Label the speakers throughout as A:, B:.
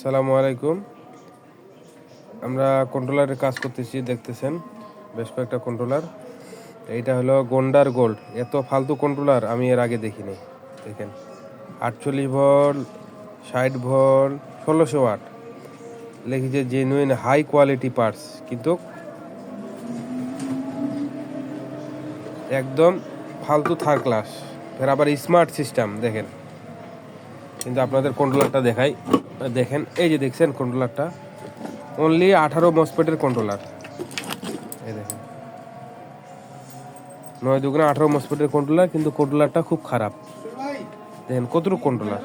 A: সালামু আলাইকুম। আমরা কন্ট্রোলারের কাজ করতেছি, দেখতেছেন, বেশ কয়েকটা কন্ট্রোলার এইটা হলো গন্ডার গোল্ড এত ফালতু কন্ট্রোলার আমি এর আগে দেখিনি। দেখেন, আটচল্লিশ ভোল্ট ষাট ভোল্ট ষোলোশো ওয়াট লিখেছে জেনুইন হাই কোয়ালিটি পার্টস কিন্তু একদম ফালতু থার্ড ক্লাস ফের আবার স্মার্ট সিস্টেম দেখেন। কিন্তু আপনাদের কন্ট্রোলারটা দেখাই। দেখেন, এই যে দেখছেন কন্ট্রোলারটা অনলি আঠারো মসপেটের কন্ট্রোলার এই দেখেন। নয় দুগুণে আঠারো মসপেটের কন্ট্রোলার কিন্তু কন্ট্রোলারটা খুব খারাপ। দেখেন, কতটুকু কন্ট্রোলার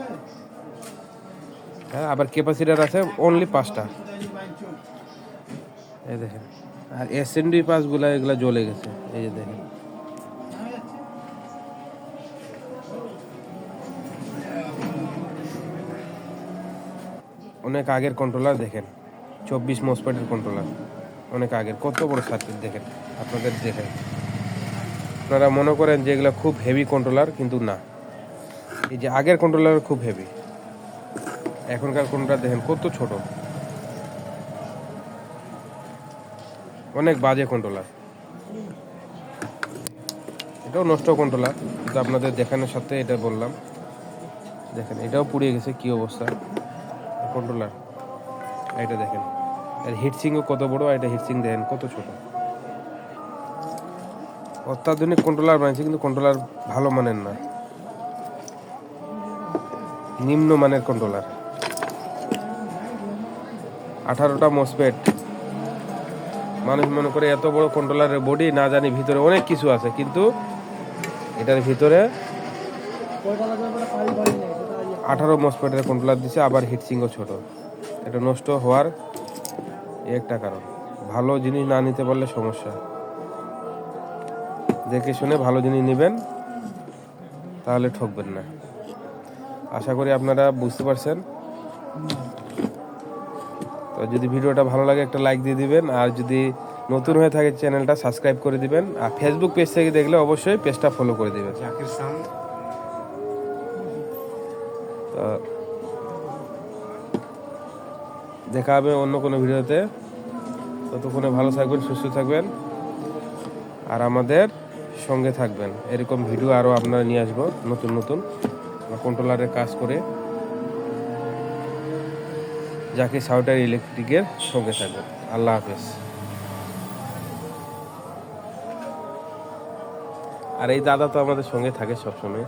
A: হ্যাঁ আবার ক্যাপাসিটার আছে অনলি পাঁচটা। এই দেখেন, আর এস এন ডি পাসগুলো এগুলো জ্বলে গেছে। এই যে দেখেন। অনেক আগের কন্ট্রোলার দেখেন। চব্বিশ মসপেটের কন্ট্রোলার অনেক আগের। কত বড় সার্কিট দেখেন। আপনাদের দেখেন। আপনারা মনে করেন যে এগুলো খুব হেভি কন্ট্রোলার কিন্তু না। এই যে আগের কন্ট্রোলার খুব হেভি এখনকার কন্ট্রোলার দেখেন কত ছোট। অনেক বাজে কন্ট্রোলার এটাও নষ্ট কন্ট্রোলার আপনাদের দেখানোর সাথে এটা বললাম। দেখেন, এটাও পুড়িয়ে গেছে। কি অবস্থা? কন্ট্রোলার এটা দেখেন। এর হিটসিংও কত বড় আর এটা হিটসিং দেখেন কত ছোট। অত্যাধুনিক কন্ট্রোলার বানিয়েছে, কিন্তু কন্ট্রোলার ভালো মানের না। নিম্ন মানের কন্ট্রোলার আঠারোটা মসপেট মানুষ মনে করে এত বড় কন্ট্রোলারের বডি না জানি ভিতরে অনেক কিছু আছে, কিন্তু এটার ভিতরে আঠারো মসপেটের কন্ট্রোলার দিছে, আবার হিটসিংও ছোট। এটা নষ্ট হওয়ার একটা কারণ। ভালো জিনিস না নিতে পারলে সমস্যা। দেখে শুনে ভালো জিনিস নেবেন, তাহলে ঠকবেন না। আশা করি আপনারা বুঝতে পারছেন। তো যদি ভিডিওটা ভালো লাগে, একটা লাইক দিয়ে দিবেন। আর যদি নতুন হয়ে থাকে, চ্যানেলটা সাবস্ক্রাইব করে দিবেন। আর ফেসবুক পেজ থেকে দেখলে অবশ্যই পেজটা ফলো করে দিবেন। দেখা হবে অন্য কোনো ভিডিওতে। ততক্ষণে ভালো থাকবেন, সুস্থ থাকবেন। আর আমাদের সঙ্গে থাকবেন। এরকম ভিডিও আরও আপনারা নিয়ে আসব, নতুন নতুন কন্ট্রোলারের কাজ করে। যাকে সাউটার ইলেকট্রিকের সঙ্গে থাকবেন। আল্লাহ হাফেজ। আর এই দাদা তো আমাদের সঙ্গে থাকে সবসময়।